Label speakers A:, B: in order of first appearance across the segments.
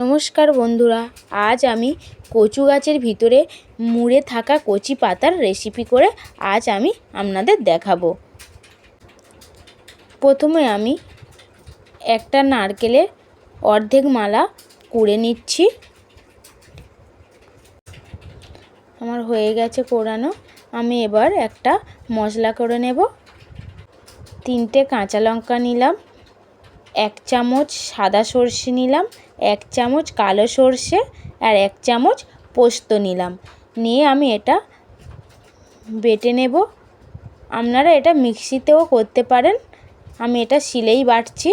A: নমস্কার বন্ধুরা, আজ আমি কচু গাছের ভিতরে মুড়ে থাকা কচি পাতার রেসিপি করে আজ আমি আপনাদের দেখাবো। প্রথমে আমি একটা নারকেলের অর্ধেক মালা কুড়ে নিচ্ছি। আমার হয়ে গেছে কোরানো। আমি এবার একটা মশলা করে নেব। তিনটে কাঁচা লঙ্কা নিলাম। এক চামচ সাদা সর্ষে নিলাম, এক চামচ কালো সর্ষে আর এক চামচ পোস্ত নিলাম। নিয়ে আমি এটা বেটে নেব। আপনারা এটা মিক্সিতেও করতে পারেন। আমি এটা শিলেই বাটছি।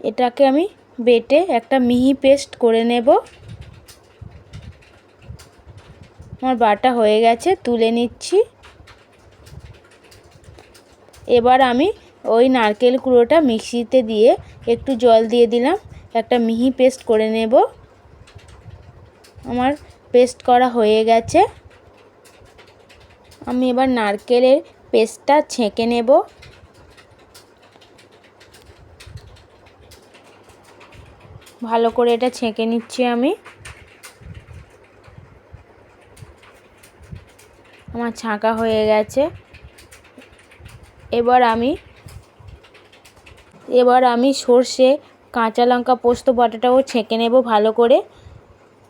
A: এটাকে আমি বেটে একটা মিহি পেস্ট করে নেব। আমার বাটা হয়ে গেছে, তুলে নিচ্ছি। এবার আমি ওই নারকেল কুড়োটা মিক্সিতে দিয়ে একটু জল দিয়ে দিলাম। একটা মিহি পেস্ট করে নেব। আমার পেস্ট করা হয়ে গেছে। আমি এবার নারকেলের পেস্টটা ছেঁকে নেব। ভালো করে এটা ছেঁকে নিচ্ছি আমি। আমার ছাঁকা হয়ে গেছে। এবার আমি এবার আমি সর্ষে, কাঁচা লঙ্কা পোস্ত, বাটাটাও ছেঁকে নেব ভালো করে।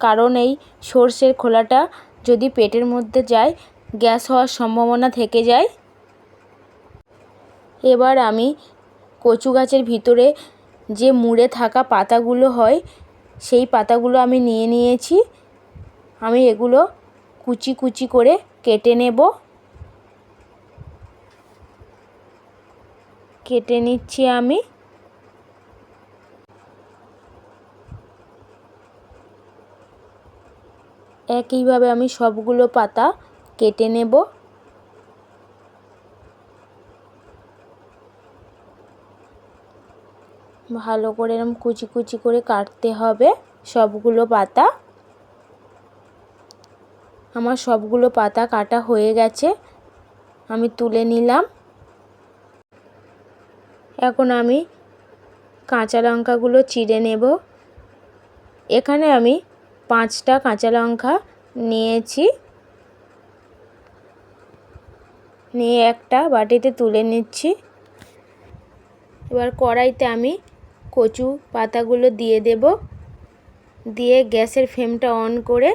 A: কারণ এই সর্ষের খোলাটা যদি পেটের মধ্যে যায়, গ্যাস হওয়ার সম্ভাবনা থেকে যায়। এবার আমি কচু গাছের ভিতরে যে মুড়ে থাকা পাতাগুলো হয়, সেই পাতাগুলো আমি নিয়ে নিয়েছি। আমি এগুলো কুচি কুচি করে কেটে নেব। কেটে নিচ্ছি আমি। একইভাবে আমি সবগুলো পাতা কেটে নেব। ভালো করে এরম কুচি কুচি করে কাটতে হবে সবগুলো পাতা। আমার সবগুলো পাতা কাটা হয়ে গেছে। আমি তুলে নিলাম। এখন আমি কাঁচা লঙ্কাগুলো চিড়ে নেব। এখানে আমি পাঁচটা কাঁচা লঙ্কা নিয়েছি। নিয়ে একটা বাটিতে তুলে নিচ্ছি। এবার কড়াইতে আমি কচু পাতাগুলো দিয়ে দেব। দিয়ে গ্যাসের ফ্লেমটা অন করে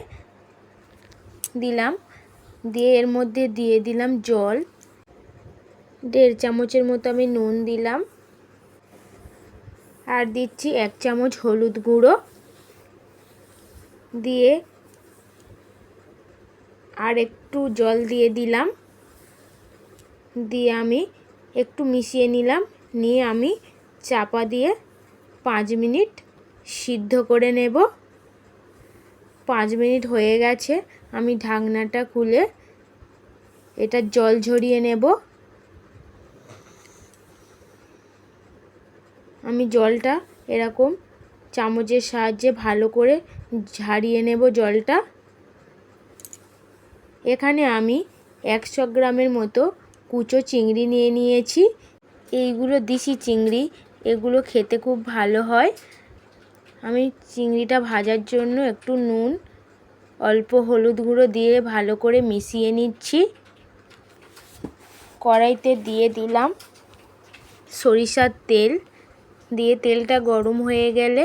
A: দিলাম। দিয়ে এর মধ্যে দিয়ে দিলাম জল। দেড় চামচের মতো আমি নুন দিলাম। আর দিচ্ছি এক চামচ হলুদ গুঁড়ো। দিয়ে আর একটু জল দিয়ে দিলাম। দিয়ে আমি একটু মিশিয়ে নিলাম। নিয়ে আমি চাপা দিয়ে পাঁচ মিনিট সিদ্ধ করে নেব। পাঁচ মিনিট হয়ে গেছে। আমি ঢাকনাটা খুলে এটা জল ঝরিয়ে নেব। আমি জলটা এরকম চামচের সাহায্যে ভালো করে ঝারিয়ে নেব জলটা। এখানে আমি একশো গ্রামের মতো কুচো চিংড়ি নিয়ে নিয়েছি। এইগুলো দিশি চিংড়ি, এগুলো খেতে খুব ভালো হয়। আমি চিংড়িটা ভাজার জন্য একটু নুন, অল্প হলুদ গুঁড়ো দিয়ে ভালো করে মিশিয়ে নিচ্ছি। কড়াইতে দিয়ে দিলাম সরিষার তেল। দিয়ে তেলটা গরম হয়ে গেলে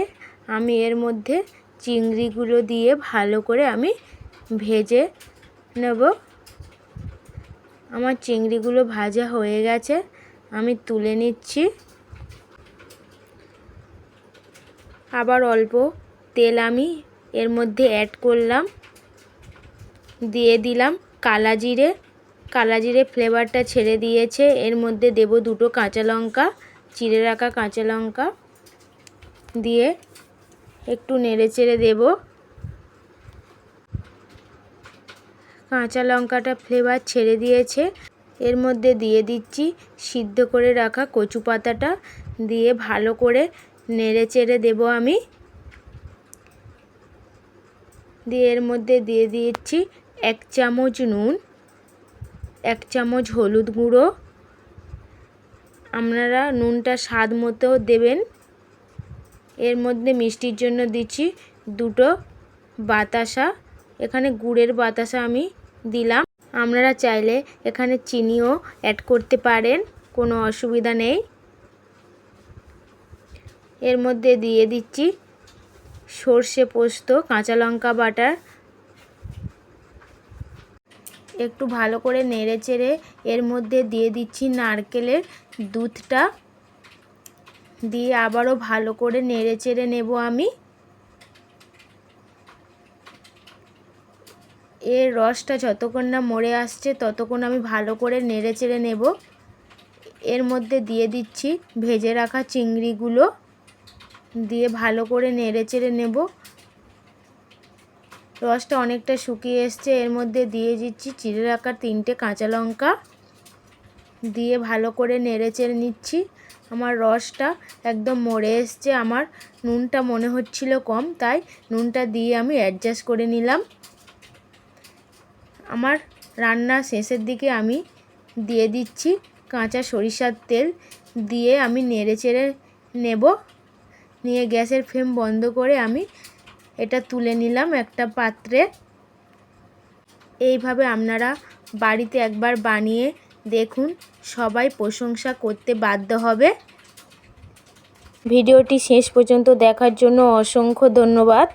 A: আমি এর মধ্যে চিংড়িগুলো দিয়ে ভালো করে আমি ভেজে নেব। আমার চিংড়িগুলো ভাজা হয়ে গেছে, আমি তুলে নিচ্ছি। আবার অল্প তেল আমি এর মধ্যে অ্যাড করলাম। দিয়ে দিলাম কালা জিরে কালা জিরে ফ্লেভারটা ছেড়ে দিয়েছে। এর মধ্যে দেব দুটো কাঁচা লঙ্কা। চিড়ে রাখা কাঁচা লঙ্কা দিয়ে একটু নেড়ে চেড়ে দেব। কাঁচা লঙ্কাটা ফ্লেভার ছেড়ে দিয়েছে। এর মধ্যে দিয়ে দিচ্ছি সিদ্ধ করে রাখা কচু পাতাটা দিয়ে ভালো করে নেড়ে চেড়ে দেবো আমি। দিয়ে এর মধ্যে দিয়ে দিচ্ছি এক চামচ নুন, এক চামচ হলুদ গুঁড়ো আপনারা নুনটা স্বাদ মতো দেবেন। এর মধ্যে মিষ্টির জন্য দিচ্ছি দুটো বাতাসা। এখানে গুড়ের বাতাসা আমি দিলাম। আপনারা চাইলে এখানে চিনিও অ্যাড করতে পারেন, কোনো অসুবিধা নেই। এর মধ্যে দিয়ে দিচ্ছি সর্ষে পোস্ত, কাঁচা লঙ্কা বাটার। একটু ভালো করে নেড়ে চেড়ে এর মধ্যে দিয়ে দিচ্ছি নারকেলের দুধটা। দিয়ে আবারও ভালো করে নেড়ে চেড়ে নেব আমি। এর রসটা যতক্ষণ না মরে আসছে ততক্ষণ আমি ভালো করে নেড়ে চেড়ে নেব। এর মধ্যে দিয়ে দিচ্ছি ভেজে রাখা চিংড়িগুলো। দিয়ে ভালো করে নেড়ে চেড়ে নেব। রসটা অনেকটা শুকিয়ে এসছে। এর মধ্যে দিয়ে দিচ্ছি চিড়ে রাখা তিনটে কাঁচা লঙ্কা। দিয়ে ভালো করে নেড়ে চেড়ে নিচ্ছি। আমার রসটা একদম মরে এসছে। আমার নুনটা মনে হচ্ছিল কম, তাই নুনটা দিয়ে আমি অ্যাডজাস্ট করে নিলাম। আমার রান্না শেষের দিকে আমি দিয়ে দিচ্ছি কাঁচা সরিষার তেল। দিয়ে আমি নেড়ে চেড়ে নেব। নিয়ে গ্যাসের ফ্লেম বন্ধ করে আমি এটা তুলে নিলাম একটা পাত্রে। এইভাবে আপনারা বাড়িতে একবার বানিয়ে দেখুন, সবাই প্রশংসা করতে বাধ্য হবে। ভিডিওটি শেষ পর্যন্ত দেখার জন্য অসংখ্য ধন্যবাদ।